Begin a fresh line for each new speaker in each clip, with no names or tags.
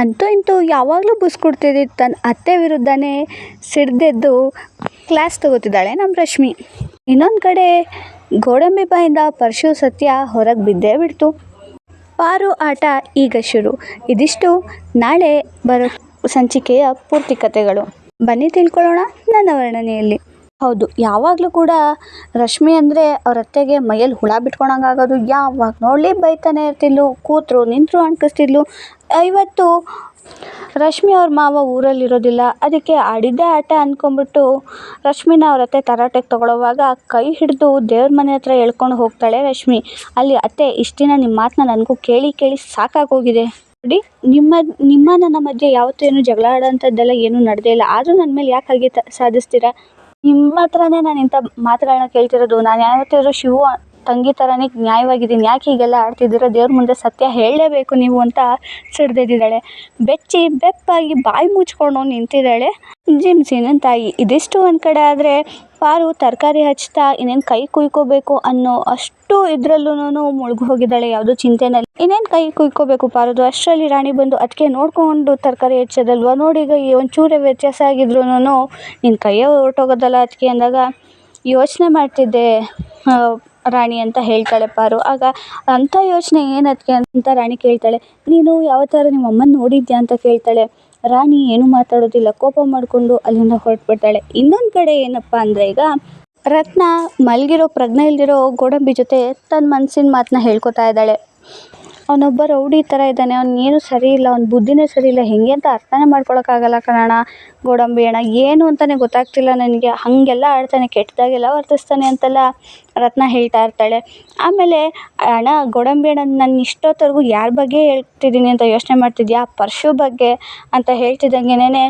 ಅಂತೂ ಇಂತೂ ಯಾವಾಗಲೂ ಬುಸ್ ಕೊಡ್ತಿದ್ದಿದ್ದು ತನ್ನ ಅತ್ತೆ ವಿರುದ್ಧನೇ ಸಿಡ್ದೆದ್ದು ಕ್ಲಾಸ್ ತಗೋತಿದ್ದಾಳೆ ನಮ್ಮ ರಶ್ಮಿ. ಇನ್ನೊಂದು ಕಡೆ ಗೋಡಂಬಿ ಬಾಯಿಂದ ಪರಶು ಸತ್ಯ ಹೊರಗೆ ಬಿದ್ದೇ ಬಿಡ್ತು. ಪಾರು ಆಟ ಈಗ ಶುರು. ಇದಿಷ್ಟು. ನಾಳೆ ಬರೋ ಸಂಚಿಕೆಯ ಪೂರ್ತಿ ಕಥೆಗಳು ಬನ್ನಿ ತಿಳ್ಕೊಳ್ಳೋಣ ನನ್ನ ವರ್ಣನೆಯಲ್ಲಿ. ಹೌದು. ಯಾವಾಗಲೂ ಕೂಡ ರಶ್ಮಿ ಅಂದರೆ ಅವ್ರ ಅತ್ತೆಗೆ ಮೈಯಲ್ಲಿ ಹುಳ ಬಿಟ್ಕೊಳಂಗೆ ಆಗೋದು, ಯಾವಾಗ ನೋಡಲಿ ಬೈತಾನೆ ಇರ್ತಿದ್ಲು, ಕೂತರು, ನಿಂತರು ಅಣ್ಕಿಸ್ತಿದ್ಲು ಇವತ್ತು ರಶ್ಮಿ ಅವ್ರ ಮಾವ ಊರಲ್ಲಿರೋದಿಲ್ಲ. ಅದಕ್ಕೆ ಆಡಿದ್ದೇ ಆಟ ಅಂದ್ಕೊಂಬಿಟ್ಟು ರಶ್ಮಿನ ಅವ್ರ ಅತ್ತೆ ತರಾಟೆಗೆ ತಗೊಳ್ಳೋವಾಗ ಕೈ ಹಿಡಿದು ದೇವ್ರ ಮನೆ ಹತ್ರ ಎಳ್ಕೊಂಡು ಹೋಗ್ತಾಳೆ ರಶ್ಮಿ. ಅಲ್ಲಿ ಅತ್ತೆ ಇಷ್ಟು ನಿಮ್ಮ ಮಾತನ್ನ ನನಗೂ ಕೇಳಿ ಕೇಳಿ ಸಾಕಾಗೋಗಿದೆ. ನೋಡಿ, ನಿಮ್ಮ ನಿಮ್ಮ ನನ್ನ ಮಧ್ಯೆ ಯಾವತ್ತೂ ಏನು ಜಗಳ ಆಡೋಂಥದ್ದೆಲ್ಲ ಏನೂ ನಡೆದೇ ಇಲ್ಲ. ಆದರೂ ನನ್ನ ಮೇಲೆ ಯಾಕೆ ಹಾಗೆ ಸಾಧಿಸ್ತೀರಾ? ನಿಮ್ಮ ಹತ್ರನೇ ನಾನು ಇಂಥ ಮಾತುಗಳನ್ನ ಕೇಳ್ತಿರೋದು. ನಾನು ಯಾವತ್ತಿದ್ರು ಶಿವ ತಂಗಿ ಥರನೇ ನ್ಯಾಯವಾಗಿದ್ದೀನಿ. ಯಾಕೆ ಹೀಗೆಲ್ಲ ಆಡ್ತಿದ್ದೀರ? ದೇವ್ರ ಮುಂದೆ ಸತ್ಯ ಹೇಳಲೇಬೇಕು ನೀವು ಅಂತ ಸಿಡ್ದೆದ್ದಿದ್ದಾಳೆ ಬೆಚ್ಚಿ ಬೆಪ್ಪಾಗಿ ಬಾಯಿ ಮುಚ್ಕೊಂಡು ನಿಂತಿದ್ದಾಳೆ. ಜಿಮ್ಸಿನ ತಾಯಿ ಇದಿಷ್ಟು ಒಂದು ಕಡೆ ಆದರೆ ಪಾರು ತರಕಾರಿ ಹಚ್ತಾ ಇನ್ನೇನು ಕೈ ಕುಯ್ಕೋಬೇಕು ಅನ್ನೋ ಅಷ್ಟು ಇದರಲ್ಲೂ ಮುಳುಗಿ ಹೋಗಿದ್ದಾಳೆ ಯಾವುದೋ ಚಿಂತೆನಲ್ಲಿ. ಇನ್ನೇನು ಕೈ ಕುಯ್ಕೋಬೇಕು ಪಾರುದು? ಅಷ್ಟರಲ್ಲಿ ರಾಣಿ ಬಂದು ಅದಕ್ಕೆ ನೋಡಿಕೊಂಡು ತರಕಾರಿ ಹೆಚ್ಚೋದಲ್ವ? ಈಗ ಈ ಒಂಚೂರೇ ವ್ಯತ್ಯಾಸ ಆಗಿದ್ರೂ ನಿನ್ನ ಕೈಯೇ ಹೊರ್ಟೋಗೋದಲ್ಲ ಅದಕ್ಕೆ ಅಂದಾಗ ಯೋಚನೆ ಮಾಡ್ತಿದ್ದೆ. ರಾಣಿ ಅಂತ ಹೇಳ್ತಾಳೆ ಪಾರು. ಆಗ ಅಂಥ ಯೋಚನೆ ಏನದಕ್ಕೆ ಅಂತ ರಾಣಿ ಕೇಳ್ತಾಳೆ, ನೀನು ಯಾವ ಥರ ನಿಮ್ಮ ಅಮ್ಮನ ನೋಡಿದ್ಯಾ ಅಂತ ಕೇಳ್ತಾಳೆ, ರಾಣಿ ಏನೂ ಮಾತಾಡೋದಿಲ್ಲ, ಕೋಪ ಮಾಡಿಕೊಂಡು ಅಲ್ಲಿಂದ ಹೊರಟ್ಬಿಡ್ತಾಳೆ. ಇನ್ನೊಂದು ಕಡೆ ಏನಪ್ಪ ಅಂದರೆ ಈಗ ರತ್ನ ಮಲಗಿರೋ ಪ್ರಜ್ಞೆ ಇಲ್ದಿರೋ ಗೋಡಂಬಿ ಜೊತೆ ತನ್ನ ಮನಸ್ಸಿನ ಮಾತನ್ನ ಹೇಳ್ಕೊತಾ ಇದ್ದಾಳೆ. ಅವನೊಬ್ಬ ರೌಡಿ ಥರ ಇದ್ದಾನೆ. ಅವ್ನು ಏನು ಸರಿ ಇಲ್ಲ, ಅವ್ನ ಬುದ್ಧಿನೇ ಸರಿ ಇಲ್ಲ. ಹೇಗೆ ಅಂತ ಅರ್ಥನೇ ಮಾಡ್ಕೊಳಕ್ಕಾಗಲ್ಲ ಕಣಣ್ಣ. ಗೋಡಂಬಿ ಅಣ್ಣ, ಏನು ಅಂತಲೇ ಗೊತ್ತಾಗ್ತಿಲ್ಲ ನನಗೆ. ಹಾಗೆಲ್ಲ ಆಡ್ತಾನೆ, ಕೆಟ್ಟದಾಗೆಲ್ಲ ವರ್ತಿಸ್ತಾನೆ ಅಂತೆಲ್ಲ ರತ್ನ ಹೇಳ್ತಾ ಇರ್ತಾಳೆ. ಆಮೇಲೆ, ಅಣ್ಣ, ಗೋಡಂಬಿ ಅಣ್ಣ, ನಾನು ಇಷ್ಟೊತ್ತವರೆಗೂ ಯಾರ ಬಗ್ಗೆ ಹೇಳ್ತಿದ್ದೀನಿ ಅಂತ ಯೋಚನೆ ಮಾಡ್ತಿದ್ಯಾ? ಪರಶು ಬಗ್ಗೆ ಅಂತ ಹೇಳ್ತಿದ್ದಂಗೆನೇ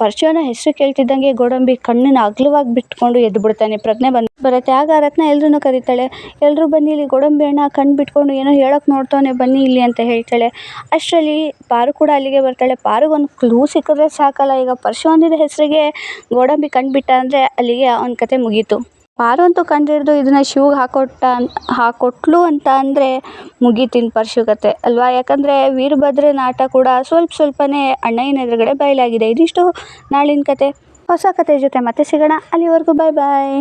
ಪರಶುನ ಹೆಸರು ಕೇಳ್ತಿದ್ದಂಗೆ ಗೋಡಂಬಿ ಕಣ್ಣನ್ನು ಅಗಲವಾಗಿ ಬಿಟ್ಕೊಂಡು ಎದ್ದು ಬಿಡ್ತಾನೆ. ಪ್ರಜ್ಞೆ ಬಂದು ಬರುತ್ತೆ. ಆಗ ರತ್ನ ಎಲ್ಲರೂ ಕರೀತಾಳೆ. ಎಲ್ಲರೂ ಬನ್ನಿ, ಇಲ್ಲಿ ಗೋಡಂಬಿ ಅಣ್ಣ ಕಣ್ಣು ಬಿಟ್ಕೊಂಡು ಏನೋ ಹೇಳೋಕೆ ನೋಡ್ತಾನೆ ಬನ್ನಿ ಇಲ್ಲಿ ಅಂತ ಹೇಳ್ತಾಳೆ. ಅಷ್ಟರಲ್ಲಿ ಪಾರು ಕೂಡ ಅಲ್ಲಿಗೆ ಬರ್ತಾಳೆ. ಪಾರುಗೊಂದು ಕ್ಲೂ ಸಿಕ್ಕಿದ್ರೆ ಸಾಕಲ್ಲ. ಈಗ ಪರಶು ಹೆಸರಿಗೆ ಗೋಡಂಬಿ ಕಣ್ಣು ಬಿಟ್ಟ ಅಂದರೆ ಅಲ್ಲಿಗೆ ಅವ್ನ ಕತೆ ಮುಗೀತು. ಪಾರು ಅಂತೂ ಹಿಡಿದು ಇದನ್ನು ಶಿವ್ಗೆ ಹಾಕೊಟ್ಟ ಹಾಕೊಟ್ಲು ಅಂತ ಅಂದರೆ ಪರಶು ಕತೆ ಅಲ್ವಾ? ಯಾಕಂದರೆ ವೀರಭದ್ರ ನಾಟ ಕೂಡ ಸ್ವಲ್ಪ ಸ್ವಲ್ಪನೇ ಅಣ್ಣಯ್ಯನ ಎದುರುಗಡೆ ಬಯಲಾಗಿದೆ. ಇದಿಷ್ಟು ನಾಳಿನ ಕತೆ. ಹೊಸ ಕತೆ ಜೊತೆ ಮತ್ತೆ ಸಿಗೋಣ. ಅಲ್ಲಿವರೆಗೂ ಬಾಯ್ ಬಾಯ್